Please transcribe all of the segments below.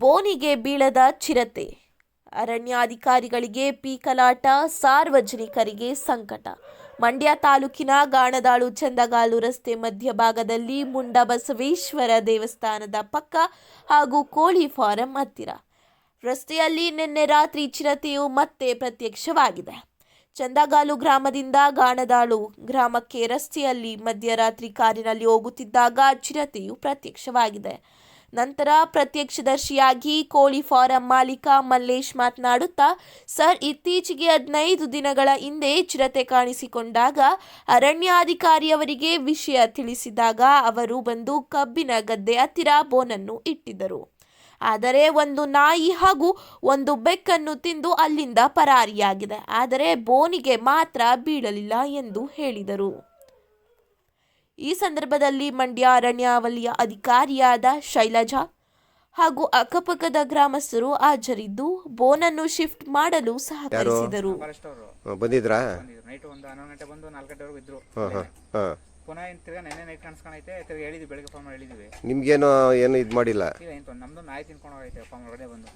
ಬೋನಿಗೆ ಬೀಳದ ಚಿರತೆ. ಅರಣ್ಯಾಧಿಕಾರಿಗಳಿಗೆ ಪೀಕಲಾಟ, ಸಾರ್ವಜನಿಕರಿಗೆ ಸಂಕಟ. ಮಂಡ್ಯ ತಾಲೂಕಿನ ಗಾಣದಾಳು ಚಂದಗಾಲು ರಸ್ತೆ ಮಧ್ಯಭಾಗದಲ್ಲಿ ಮುಂಡ ಬಸವೇಶ್ವರ ದೇವಸ್ಥಾನದ ಪಕ್ಕ ಹಾಗೂ ಕೋಳಿ ಫಾರಂ ಹತ್ತಿರ. ರಸ್ತೆಯಲ್ಲಿ ನಿನ್ನೆ ರಾತ್ರಿ ಚಿರತೆಯು ಮತ್ತೆ ಪ್ರತ್ಯಕ್ಷವಾಗಿದೆ. ಚಂದಗಾಲು ಗ್ರಾಮದಿಂದ ಗಾಣದಾಳು ಗ್ರಾಮಕ್ಕೆ ರಸ್ತೆಯಲ್ಲಿ ಮಧ್ಯರಾತ್ರಿ ಕಾರಿನಲ್ಲಿ ಹೋಗುತ್ತಿದ್ದಾಗ ಚಿರತೆಯು ಪ್ರತ್ಯಕ್ಷವಾಗಿದೆ. ನಂತರ ಪ್ರತ್ಯಕ್ಷದರ್ಶಿಯಾಗಿ ಕೋಳಿ ಫಾರಂ ಮಾಲೀಕ ಮಲ್ಲೇಶ್ ಮಾತನಾಡುತ್ತಾ, ಸರ್, ಇತ್ತೀಚೆಗೆ ಹದಿನೈದು ದಿನಗಳ ಹಿಂದೆ ಚಿರತೆ ಕಾಣಿಸಿಕೊಂಡಾಗ ಅರಣ್ಯಾಧಿಕಾರಿಯವರಿಗೆ ವಿಷಯ ತಿಳಿಸಿದಾಗ ಅವರು ಬಂದು ಕಬ್ಬಿನ ಗದ್ದೆ ಹತ್ತಿರ ಬೋನನ್ನು ಇಟ್ಟಿದ್ದರು. ಆದರೆ ಒಂದು ನಾಯಿ ಹಾಗೂ ಒಂದು ಬೆಕ್ಕನ್ನು ತಿಂದು ಅಲ್ಲಿಂದ ಪರಾರಿಯಾಗಿದೆ. ಆದರೆ ಬೋನಿಗೆ ಮಾತ್ರ ಬೀಳಲಿಲ್ಲ ಎಂದು ಹೇಳಿದರು. ಈ ಸಂದರ್ಭದಲ್ಲಿ ಮಂಡ್ಯ ಅರಣ್ಯ ವಲಯ ಅಧಿಕಾರಿಯಾದ ಶೈಲಜಾ ಹಾಗೂ ಅಕ್ಕಪಕ್ಕದ ಗ್ರಾಮಸ್ಥರು ಹಾಜರಿದ್ದು ಬೋನನ್ನು ಶಿಫ್ಟ್ ಮಾಡಲು ಸಹಕರಿಸಿದರು. ಫಾರೆಸ್ಟ್ ಅವರು ಬಂದಿದ್ರಾ? ನೈಟ್ ಒಂದು ಹನ್ನೊಂದು ಗಂಟೆ ಬಂದು ನಾಲ್ಕು ಗಂಟೆವರೆಗೂ ಇದ್ರು. ಹಾಂ ಹಾಂ ಹಾಂ. ಪುನಃ ತಿರ್ಗಾ ನೆನ್ನೆ ನೈಟ್ ಕಾಣಿಸ್ಕೊಂಡೈತೆ ತಿರ್ಗಾ ಹೇಳಿದ್ವಿ ಬೆಳಗ್ಗೆ ಫಾರ್ಮ್ ಹೇಳಿದ್ವಿ. ನಿಮ್ಗೇನು ಏನು ಇದು ಮಾಡಿಲ್ಲ? ಇಲ್ಲ ಎಂತ ನಮ್ದು ನಾಯಿ ತಿನ್ಕೊಂಡು ಹೋಗೈತೆ ಫಾರ್ಮ್ ಒಳಗಡೆ ಬಂದು.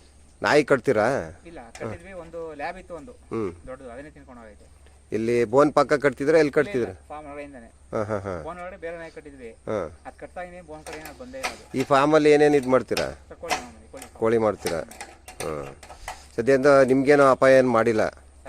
ನಾಯಿ ಕಟ್ತೀರಾ? ಇಲ್ಲ ಕಟ್ಟಿದ್ವಿ ಒಂದು ಲ್ಯಾಬ್ ಇತ್ತು ಒಂದು. ಹ್ಞೂ ದೊಡ್ಡದು ಅದನ್ನೇ ತಿನ್ಕೊಂಡು ಹೋಗೈತೆ. ಇಲ್ಲಿ ಬೋನ್ ಪಕ್ಕ ಕಟ್ತಿದ್ರೆ ಎಲ್ಲಿ ಕಟ್ತಿದ್ರ? ಫಾರ್ಮ್ ಅಲ್ಲಿ ಹಾಂ ಹಾಂ ಹಾಂ. ಫೋನ್ ಒಳಗಡೆ ಬೇರೆ ನಾಯಿ ಕಟ್ಟಿದ್ವಿ. ಹಾಂ. ಅದು ಕಟ್ತಾ ಬೋನ್ ಕಡೆ ಏನಾದ್ರು ಬಂದೇ ಇರೋದು. ಈ ಫಾರ್ಮಲ್ಲಿ ಏನೇನು ಇದು ಮಾಡ್ತೀರಾ? ಮಾಮೂಲಿ ಕೋಳಿ ಮಾಡ್ತೀರಾ? ಹಾಂ ಸದ್ಯದಿಂದ ನಿಮ್ಗೇನು ಅಪಾಯ ಏನು ಮಾಡಿಲ್ಲ?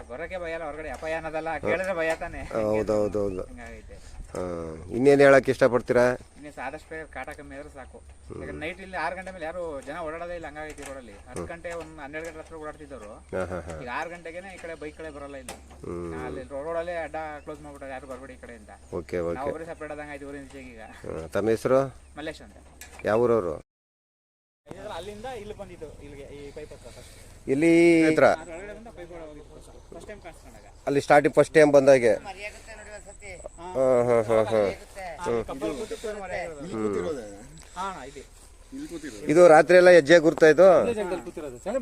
ಬರೋಕೆ ಭಯ ಅಲ್ಲ ಹೊರಗಡೆ ಅಪಾಯ ಅನ್ನೋದಲ್ಲ ಕೇಳಿದ್ರೆ ಭಯ ತಾನೆ. ಹೌದೌದು ಹೌದು. ಹಿಂಗಾಗೈತೆ. ಹಾಂ ಇನ್ನೇನು ಹೇಳಕ್ಕೆ ಇಷ್ಟಪಡ್ತೀರಾ? ಇನ್ನೇ ಆದಷ್ಟು ಬೇಗ ಕಾಟ ಕಮ್ಮಿ ಆದ್ರೆ ಸಾಕು. ಯಾಕಂದ್ರೆ ನೈಟ್ ಇಲ್ಲಿ ಆರು ಗಂಟೆ ಮೇಲೆ ಯಾರು ಜನ ಓಡಾಡೋದೇ ಇಲ್ಲ ಹಂಗಾಗೈತಿ ರೋಡಲ್ಲಿ ಹತ್ತು ಗಂಟೆ ಒಂದು ಹನ್ನೆರಡು ಗಂಟೆ ಹತ್ರ ಓಡಾಡ್ತಿದ್ದವರು. ಹಾಂ ಹಾಂ ಹಾಂ. ಈಗ ಆರು ಗಂಟೆಗೆನೆ ಈ ಕಡೆ ಬೈಕ್ ಕಡೆ ಬರಲ್ಲ ಇಲ್ಲಿ. ಹ್ಞೂ ಅಲ್ಲಿ ರೋಡಲ್ಲೇ ಅಡ್ಡ ಕ್ಲೋಸ್ ಮಾಡ್ಬಿಟ್ಟಾರೆ ಯಾರು ಬರಬೇಡಿ ಈ ಕಡೆಯಿಂದ. ಓಕೆ ಓಕೆ ನಾವು ಒಬ್ಬರೇ ಸಪ್ರೇಟ್ ಆದಂಗೆ ಆಯ್ತು ಊರಿನ ಈಚೆಗೆ ಈಗ. ತಮ್ಮ ಹೆಸರು? ಮಲ್ಲೇಶ್ ಅಂತ. ಯಾವ ಊರವರು ಅಲ್ಲಿಂದ ಇಲ್ಲಿ ಬಂದಿದ್ದು ಇಲ್ಲಿಗೆ ಈ ಪೈಪ್ ಹತ್ರ ಫಸ್ಟ್ ಇಲ್ಲಿ ಹತ್ರ ಒಳಗಡೆ ಬಂದ ಪೈಪ್ ಒಳಗೆ ಹೋಗಿದ್ದು ಫಸ್ಟ್ ಟೈಮ್ ಕಾಣಿಸ್ಕೊಂಡಾಗ ಅಲ್ಲಿ ಸ್ಟಾರ್ಟಿಂಗ್ ಫಸ್ಟ್ ಟೈಮ್ ಬಂದಾಗೆ. ಹಾಂ. ಹಾಂ ಹಾಂ ಹಾಂ ಕಬ್ಬಲ್ ಕೂತಿತ್ತು ಮರೆ ಆಗಿರೋದು. ಹಾ ಹ್ಮ್ ಇದೆ ಇದು ರಾತ್ರಿ ಎಲ್ಲ ಹೆಜ್ಜೆ ಗುರ್ತಾ ಇದು?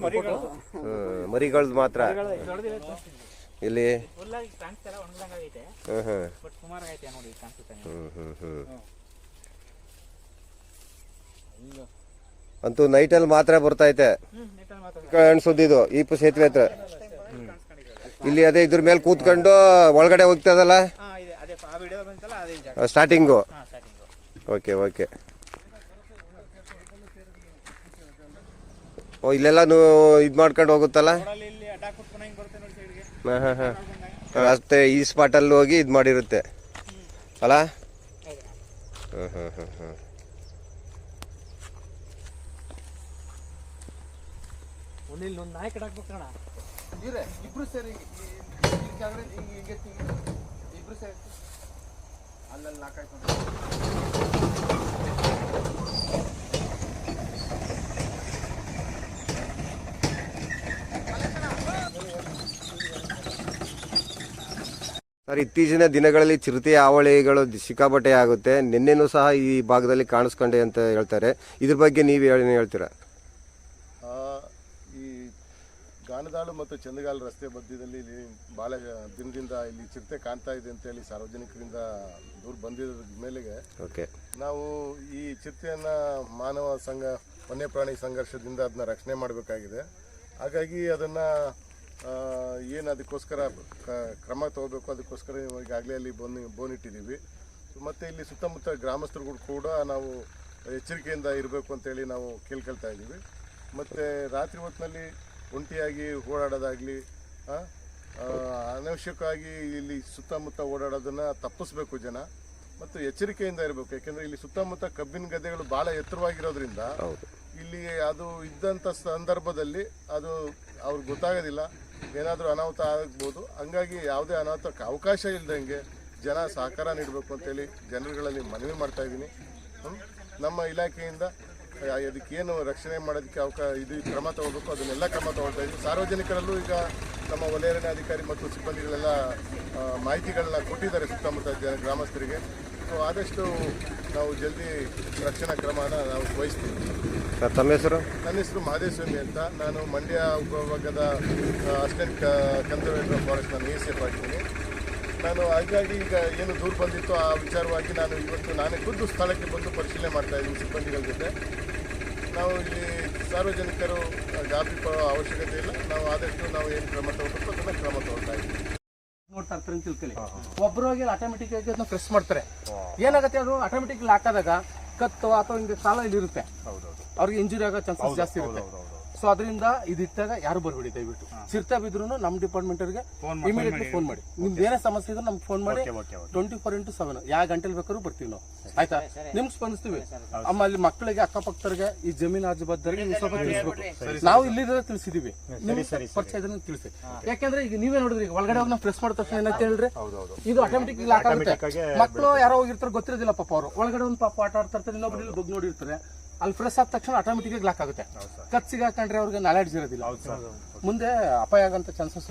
ಮರಿಗಳು ಹ್ಮ್, ಹ್ಮ್ ಮಾತ್ರ. ಇಲ್ಲಿ? ಹ್ಮ್ ಹ್ಮ್. ಹ್ಮ್ ಹ್ಮ್ ಹ್ಮ್ ಹ್ಮ್ ಹ್ಮ್. ಹ್ಮ್. ಅಂತೂ ನೈಟಲ್ಲಿ ಮಾತ್ರ ಬರ್ತೈತೆ ಕಾಣಿಸೋದಿದು ಈ ಸೇತುವೆ ಹತ್ರ. ಇಲ್ಲಿ ಅದೇ ಇದ್ರ ಮೇಲೆ ಕೂತ್ಕೊಂಡು ಒಳಗಡೆ ಹೋಗ್ತದಲ್ಲ? ಸ್ಟಾರ್ಟಿಂಗು ಓಕೆ ಓಕೆ ಓ, ಇಲ್ಲೆಲ್ಲ ಇದು ಮಾಡ್ಕೊಂಡು ಹೋಗುತ್ತಲ್ಲ? ಹಾಂ ಹಾಂ ಹಾಂ. ಅಷ್ಟೇ ಈ ಸ್ಪಾಟಲ್ಲಿ ಹೋಗಿ ಇದು ಮಾಡಿರುತ್ತೆ. ಅಲ್ಲ? ಹಾಂ ಹಾಂ ಹಾಂ ಹಾಂ ಒಂದು ಇಲ್ಲಿ ಒಂದು ನಾಯಿ ಕಟ್ಟಾಕ್ಬೇಕಣ್ಣ ಇಬ್ರು ಸೇರಿ ಕೆಳಗಡೆ ಹಿಂಗೆ ಇಬ್ರು ಸೇರಿ ಅಲ್ಲಲ್ಲಿ ನಾಲ್ಕಾಯ್ತು ಸರ್ ಇತ್ತೀಚಿನ ದಿನಗಳಲ್ಲಿ ಚಿರತೆ ಹಾವಳಿಗಳು ಸಿಕ್ಕಾಪಟ್ಟೆ ಆಗುತ್ತೆ. ನಿನ್ನೆನೂ ಸಹ ಈ ಭಾಗದಲ್ಲಿ ಕಾಣಿಸ್ಕೊಂಡೆ ಅಂತ ಹೇಳ್ತಾರೆ. ಇದ್ರ ಬಗ್ಗೆ ನೀವು ಏನು ಹೇಳ್ತೀರಾ ಆ, ಈ ಗಾನದಾಳು ಮತ್ತು ಚಂದಗಾಲ್ ರಸ್ತೆ ಮಧ್ಯದಲ್ಲಿ ಇಲ್ಲಿ ಭಾಳ ದಿನದಿಂದ ಇಲ್ಲಿ ಚಿರತೆ ಕಾಣ್ತಾ ಇದೆ ಅಂತೇಳಿ ಸಾರ್ವಜನಿಕರಿಂದ ದೂರು ಬಂದಿರೋದ್ರ ಮೇಲೆಗೆ ಓಕೆ. ನಾವು ಈ ಚಿರತೆಯನ್ನು ಮಾನವ ಸಂಘ ವನ್ಯಪ್ರಾಣಿ ಸಂಘರ್ಷದಿಂದ ಅದನ್ನ ರಕ್ಷಣೆ ಮಾಡಬೇಕಾಗಿದೆ. ಹಾಗಾಗಿ ಅದನ್ನು ಏನು ಅದಕ್ಕೋಸ್ಕರ ಕ್ರಮ ತಗೋಬೇಕು ಅದಕ್ಕೋಸ್ಕರ ಈಗಾಗಲೇ ಅಲ್ಲಿ ಬೋನ್ ಬೋನಿಟ್ಟಿದ್ದೀವಿ ಮತ್ತು ಇಲ್ಲಿ ಸುತ್ತಮುತ್ತ ಗ್ರಾಮಸ್ಥರುಗಳು ಕೂಡ ನಾವು ಎಚ್ಚರಿಕೆಯಿಂದ ಇರಬೇಕು ಅಂತೇಳಿ ನಾವು ಕೇಳ್ಕೊಳ್ತಾ ಇದ್ದೀವಿ. ಮತ್ತು ರಾತ್ರಿ ಹೊತ್ತಿನಲ್ಲಿ ಒಂಟಿಯಾಗಿ ಓಡಾಡೋದಾಗಲಿ ಅನವಶ್ಯಕವಾಗಿ ಇಲ್ಲಿ ಸುತ್ತಮುತ್ತ ಓಡಾಡೋದನ್ನು ತಪ್ಪಿಸ್ಬೇಕು ಜನ. ಮತ್ತು ಎಚ್ಚರಿಕೆಯಿಂದ ಇರಬೇಕು. ಯಾಕೆಂದರೆ ಇಲ್ಲಿ ಸುತ್ತಮುತ್ತ ಕಬ್ಬಿನ ಗದ್ದೆಗಳು ಭಾಳ ಎತ್ತರವಾಗಿರೋದ್ರಿಂದ ಇಲ್ಲಿ ಅದು ಇದ್ದಂಥ ಸಂದರ್ಭದಲ್ಲಿ ಅದು ಅವ್ರಿಗೆ ಗೊತ್ತಾಗೋದಿಲ್ಲ. ಏನಾದರೂ ಅನಾಹುತ ಆಗ್ಬೋದು. ಹಂಗಾಗಿ ಯಾವುದೇ ಅನಾಹುತಕ್ಕೆ ಅವಕಾಶ ಇಲ್ಲದಂಗೆ ಜನ ಸಹಕಾರ ನೀಡಬೇಕು ಅಂತೇಳಿ ಜನರುಗಳಲ್ಲಿ ಮನವಿ ಮಾಡ್ತಾ ಇದ್ದೀನಿ. ನಮ್ಮ ಇಲಾಖೆಯಿಂದ ಅದಕ್ಕೇನು ರಕ್ಷಣೆ ಮಾಡೋದಕ್ಕೆ ಅವಕಾಶ ಇದು ಕ್ರಮ ತಗೋಬೇಕು ಅದನ್ನೆಲ್ಲ ಕ್ರಮ ತಗೊಳ್ತಾ ಇದ್ದೀವಿ ಸಾರ್ವಜನಿಕರಲ್ಲೂ ಈಗ ನಮ್ಮ ವಲಯ ಅಧಿಕಾರಿ ಮತ್ತು ಸಿಬ್ಬಂದಿಗಳೆಲ್ಲ ಮಾಹಿತಿಗಳನ್ನ ಕೊಟ್ಟಿದ್ದಾರೆ ಸುತ್ತಮುತ್ತ ಜನ ಗ್ರಾಮಸ್ಥರಿಗೆ. ಸೊ ಆದಷ್ಟು ನಾವು ಜಲ್ದಿ ರಕ್ಷಣಾ ಕ್ರಮನ ನಾವು ವಹಿಸ್ತೀವಿ. ತಮ್ಮ ಹೆಸರು? ನನ್ನ ಹೆಸರು ಮಹದೇಶ್ವರಿ ಅಂತ. ನಾನು ಮಂಡ್ಯ ಉಪವಿಭಾಗದ ಅಸಿಸ್ಟೆಂಟ್ ಕನ್ಸರ್ವೇಟರ್ ಫಾರೆಸ್ಟ್ ನಾನು ಎ ಸಿ ಎಫ್ ಆಗಿದ್ದೀನಿ. ನಾನು ಹಾಗಾಗಿ ಈಗ ಏನು ದೂರು ಬಂದಿತ್ತು ಆ ವಿಚಾರವಾಗಿ ನಾನು ಇವತ್ತು ನಾನೇ ಖುದ್ದು ಸ್ಥಳಕ್ಕೆ ಬಂದು ಪರಿಶೀಲನೆ ಮಾಡ್ತಾ ಇದ್ದೀನಿ ಸಿಬ್ಬಂದಿಗಳ ಜೊತೆ. ನಾವು ಇಲ್ಲಿ ಸಾರ್ವಜನಿಕರು ಗಾಬರಿ ಪಡೋ ಅವಶ್ಯಕತೆ ಇಲ್ಲ. ನಾವು ಆದಷ್ಟು ನಾವು ಏನು ಕ್ರಮ ತಗೋಬೇಕು ಅದನ್ನು ಕ್ರಮ ತಗೊಳ್ತಾ ಇದ್ದೀವಿ. ನೋಡ್ತಾ ಇರ್ತಾರೆ ಅಂತ ತಿಳ್ಕೊಳ್ಳಿ. ಒಬ್ರು ಹೋಗಿ ಆಟೋಮೆಟಿಕ್ ಆಗಿ ಅದನ್ನ ಪ್ರೆಸ್ ಮಾಡ್ತಾರೆ. ಏನಾಗುತ್ತೆ ಅದು ಆಟೋಮೆಟಿಕ್ ಹಾಕಿದಾಗ ಕತ್ತು ಅಥವಾ ಹಿಂಗೆ ಕಾಲ ಇಲ್ಲಿರುತ್ತೆ. ಅವ್ರಿಗೆ ಇಂಜುರಿ ಆಗೋ ಚಾನ್ಸಸ್ ಜಾಸ್ತಿ ಇರುತ್ತೆ. ಸೊ ಅದರಿಂದ ಇದಿಟ್ಟಾಗ ಯಾರು ಬರ್ಬೇಡಿ ದಯವಿಟ್ಟು. ಸಿರ್ತಾ ಬಿದ್ರು ನಮ್ಮ ಡಿಪಾರ್ಟ್ಮೆಂಟ್ ಅವರಿಗೆ ಇಮಿಡಿಯೇಟ್ಲಿ ಫೋನ್ ಮಾಡಿ. ನಿಮ್ದು ಏನೇ ಸಮಸ್ಯೆ ಇದ್ರೆ ನಮ್ಗೆ ಫೋನ್ ಮಾಡಿ. ಟ್ವೆಂಟಿ ಫೋರ್ ಇಂಟು ಸೆವೆನ್ ಯಾವ ಗಂಟೆಲಿ ಬೇಕಾದ್ರೂ ಬರ್ತೀವಿ ನಾವು. ಆಯ್ತಾ? ನಿಮ್ಗೆ ಸ್ಪಂದಿಸ್ತೀವಿ. ಅಲ್ಲಿ ಮಕ್ಕಳಿಗೆ ಅಕ್ಕಪಕ್ಕದವ್ರಿಗೆ ಈ ಜಮೀನು ಆಜುಬಾದ್ದರಿಗೆ ನೀವು ಸ್ವಲ್ಪ ತಿಳಿಸ್ಬೇಕು. ನಾವು ಇಲ್ಲಿದ್ರೆ ತಿಳಿಸಿದೀವಿ. ನಿಮ್ಗೆ ಪರಿಚಯ ಇದ್ರೆ ತಿಳಿಸಿ. ಯಾಕಂದ್ರೆ ಈಗ ನೀವೇ ನೋಡಿದ್ರಿ ಈಗ ಒಳಗಡೆ ಹೋಗಿ ನಾವು ಪ್ರೆಸ್ ಮಾಡಿದ ತಕ್ಷಣ ಏನಂತ ಹೇಳ್ರಿ ಇದು ಆಟೋಮೆಟಿಕ್ ಮಕ್ಕಳು ಯಾರೋ ಹೋಗಿರ್ತಾರೆ ಗೊತ್ತಿರೋದಿಲ್ಲ ಪಾಪ ಅವರು. ಒಳಗಡೆ ಒಂದು ಪಾಪ ಆಟ ಆಡ್ತಾ ಇರ್ತಾರೆ ಇನ್ನೊಬ್ರು ಇಲ್ಲಿ ಬಗ್ಗೆ ನೋಡಿರ್ತಾರೆ. ಅಲ್ಲಿ ಪ್ರೆಸ್ ಆದ ತಕ್ಷಣ ಆಟೋಮೆಟಿಕ್ ಲಾಕ್ ಆಗುತ್ತೆ. ಕತ್ ಸಿಗಾಕೊಂಡ್ರೆ ಅವ್ರಿಗೆ ನಾಲೆಡ್ಜ್ ಇರೋದಿಲ್ಲ. ಮುಂದೆ ಅಪಾಯ ಆಗಂತ ಚಾನ್ಸಸ್